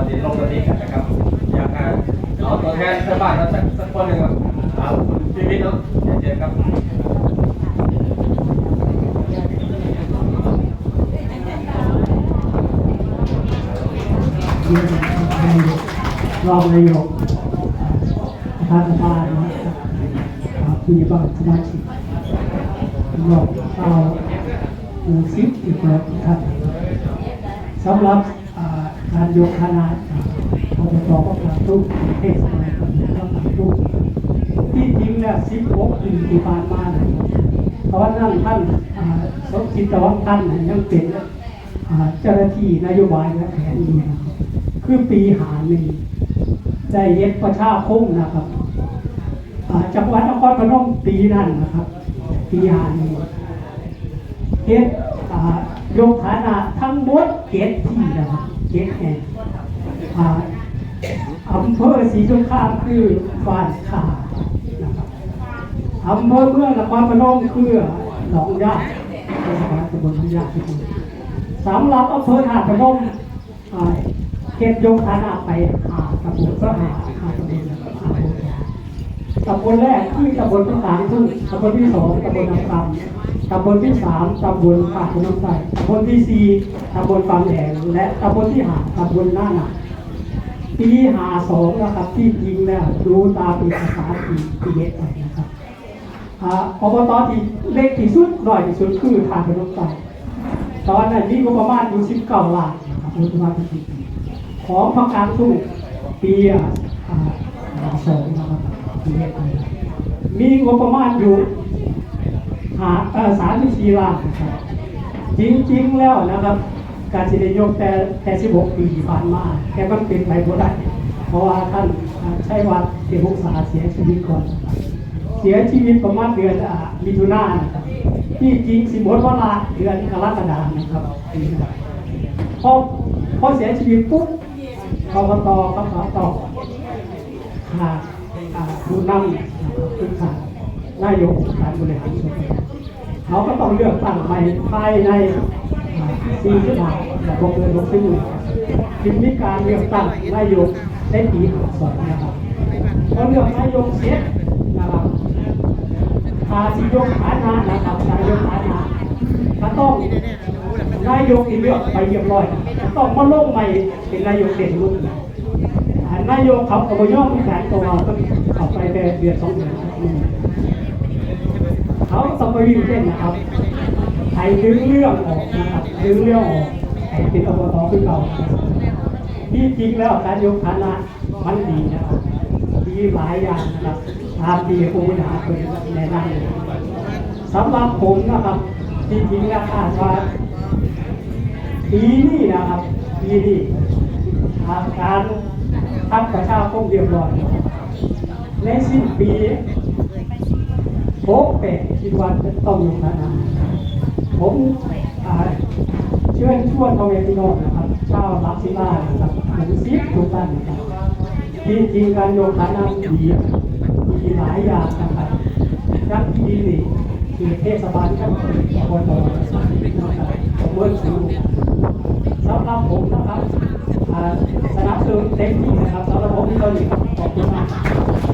อดินลงกระติกนะครับ อยากให้เอาตัวแทนชาวบ้านสักสักคนหนึ่งครับเอาคุณชีวิตเนาะเจ็ดครับรองนายกประธานสภานะครับผู้ใหญ่บ้านสมาชิกรอบเอาหมู่สิบอีกแล้วครับสำหรับ อ่าการยกคณะอบตก็กระตุ้นเทศบาลก็กระตุ้นที่จริงเนี่ย16ปีที่ผ่านมาเนี่ยตอนนั้นท่านสมคิดต่ว่าท่านยังเป็นเจ้าหน้าที่นโยบายและแผนอยู่นะครับคือปีหาหนึ่งได้เย็ดประชาคมนะครับจังหวัดนครพนมปีนั้นนะครับ ปีหานี้เกตอ่ายกฐานะทั้งหมดเกตที่นะครับ เกตแห่อำเภอสีสงครามคือบ้านขานะครับอำเภอเมืองนครพนมคือหนองยาตำบลหนองยาสำหรับอำเภอหาดพนมอ่าเขตยงฐานะไปหาตำบลก็หาหาตำบลนะครับหาตำบล ตำบลแรกที่ตำบลที่สามซึ่งตำบลที่สองตำบลน้ำคำตำบลที่สามตำบลปากน้ำใสตำบลที่สี่ตำบลฟางแดงและตำบลที่ห้าตำบลหน้าหนักปีหาสองนะครับที่จริงแล้วดูตามเอกสารที่ที่เย็ดไปนะครับอ่าอบตที่เล็กที่สุดหน้อยที่สุดคือทางพนมไสตอนนั้นมีงบประมาณอยู่สิบเก้าล้านนะครับงบประมาณที่ของพระการสู้ปีอะอ่าสองนะครับ ปีนี้ไปมีงบประมาณอยู่หาสามสิบสี่ล้านนะครับจริงๆแล้วนะครับ การสิริยกแต่แต่สิบหกปีผ่านมาแค่มันเป็นไปบ่ได้เพราะว่าท่านใช้วัดเทพุกษาเสียชีวิตก่อน เสียชีวิตประมาณเดือนมิถุนายนที่จริงสิบหมดเวลาเดือนกรกฎาคมนะครับพอพอเสียชีวิตปุ๊บกกตก็ขอต่อขาดอ่า ผู้นำนะครับคือขาดนายกการบริหารส่วนเขาก็ต้องเลือกตั้งใหม่ภายในอ่าสี่สิบห้าแต่พอเกินหกสิบหนึ่งจึงมีการเลือกตั้งนายกในปีหาสองนะครับพอเลือกนายกเสร็จนะครับภาษียกฐานะนะครับนายกฐานะก็ต้องนายกที่เลือกไปเรียบร้อยต้องมาลงใหม่เป็นนายกเด่นรุ่น อ่านายกเขาก็บ่ยอมแสนตัวต้องเขาไปแต่เดือนสองเดือนเขาต้องไปวิ่งเต้นนะครับไอ้ดึงเรื่องออกนะครับดึงเรื่องออกไอ้เป็นอบตขึ้นเราที่จริงแล้วการยกฐานะมันดีนะครับดีหลายอย่างนะครับตามที่ผู้บริหารเป็นแนะนำเลยสำหรับผมนะครับที่จริงแล้วอาจว่าปีนี้นะครับปีนี้การ ทับประชาคมเรียบร้อยในสิ้นปีโป๊กแปดคิดว่าจะต้องอยู่ขนาดผมเชิญชวนพ่อแม่พี่น้องนะครับชาวรักศิลานะครับหมูซิปทุกท่านนะครับที่จริงการโยกฐานะดีมีหลายอย่างนะครับยักที่ดีนี่คือเทศบาลท่านอบตนะครับเมื่อสูงสำหรับผมนะครับสน บสนุนเต็มที่นะครับสำหรับผมที่เราอยู่ขอบคุณมาก